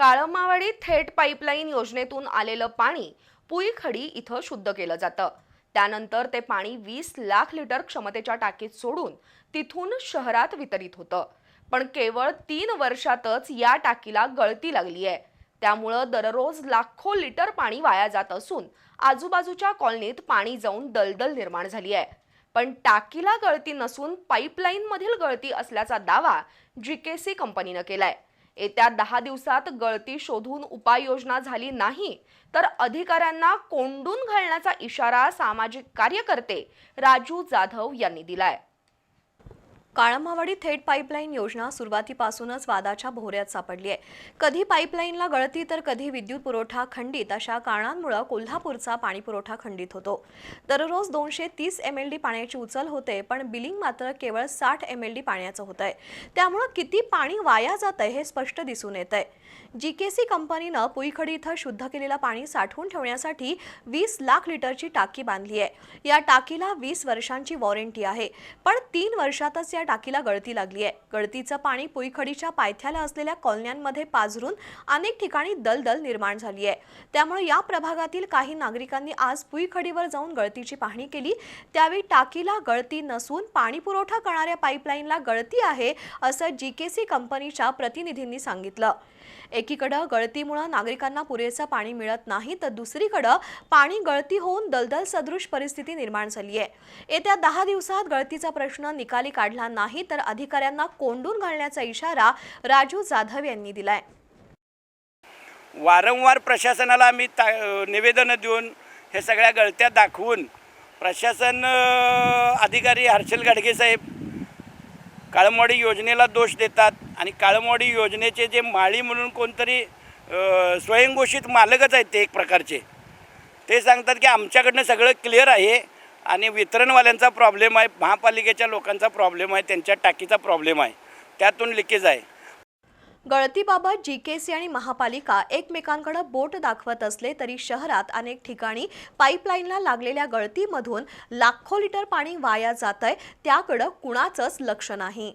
काळमावाडी थेट पाईपलाईन योजनेतून आलेलं पाणी पुईखडी इथं शुद्ध केलं जातं. त्यानंतर ते पाणी वीस लाख लिटर क्षमतेच्या टाकीत सोडून तिथून शहरात वितरित होतं. पण केवळ तीन वर्षातच या टाकीला गळती लागली आहे. त्यामुळं दररोज लाखो लिटर पाणी वाया जात असून आजूबाजूच्या कॉलनीत पाणी जाऊन दलदल निर्माण झाली आहे. पण टाकीला गळती नसून पाईपलाईनमधील गळती असल्याचा दावा जी के सी कंपनीनं केलाय. येत्या दहा दिवसात गळती शोधून उपाययोजना झाली नाही तर अधिकाऱ्यांना कोंडून घालण्याचा इशारा सामाजिक कार्यकर्ते राजू जाधव यांनी दिलाय. काळमावाडी थेट पाईपलाईन योजना सुरुवातीपासूनच वादाच्या भोवऱ्यात सापडली आहे. कधी पाईपलाईनला गळती तर कधी विद्युत पुरवठा खंडित अशा कारणांमुळे कोल्हापूरचा पाणीपुरवठा खंडित होतो. दररोज दोनशे तीस एम एल डी पाण्याची उचल होते पण बिलिंग मात्र केवळ साठ एम एल डी पाण्याचं होत आहे. त्यामुळं किती पाणी वाया जात आहे हे स्पष्ट दिसून येत आहे सी कंपनीनं पुईखडी इथं शुद्ध केलेलं पाणी साठवून ठेवण्यासाठी वीस लाख लिटरची टाकी बांधली आहे. या टाकीला वीस वर्षांची वॉरंटी आहे. पण तीन वर्षातच या टाकीला गळती लागली आहे. गळतीचं पाणी पुईखडीच्या पायथ्याला असलेल्या कॉलन्यांमध्ये पाझरून अनेक ठिकाणी दलदल निर्माण झाली आहे. त्यामुळे या प्रभागातील काही नागरिकांनी आज पुईखडीवर जाऊन गळतीची पाहणी केली. त्यावेळी टाकीला गळती नसून पाणी पुरवठा करणाऱ्या पाईपलाईनला गळती आहे असं जीकेसी कंपनीच्या प्रतिनिधींनी सांगितलं. एकीकडं गळतीमुळं नागरिकांना पुरेसं पाणी मिळत नाही तर दुसरीकडं पाणी गळती होऊन दलदल सदृश परिस्थिती निर्माण झाली आहे. येत्या दहा दिवसात गळतीचा प्रश्न निकाली काढला नाही तर अधिकाऱ्यांना कोंडून घालण्याचा इशारा राजू जाधव यांनी दिलाय. वारंवार प्रशासनाला आम्ही ता निवेदनं देऊन हे सगळ्या गळत्या दाखवून प्रशासन अधिकारी हर्षल गाडगे साहेब काळमवाडी योजनेला दोष देतात आणि काळमवाडी योजनेचे जे माळी म्हणून कोणतरी स्वयंघोषित मालकच आहेत ते एक प्रकारचे. ते सांगतात की आमच्याकडनं सगळं क्लिअर आहे. आणि वितरणवाल्यांचा प्रॉब्लेम आहे महापालिकेच्या लोकांचा प्रॉब्लेम आहे त्यांच्या टाकीचा प्रॉब्लेम आहे त्यातून लिकेज आहे. गळतीबाबत जी के सी आणि महापालिका एकमेकांकडे बोट दाखवत असले तरी शहरात अनेक ठिकाणी पाईपलाईनला लागलेल्या गळतीमधून लाखो लिटर पाणी वाया जात आहे त्याकडं कुणाचंच लक्ष नाही.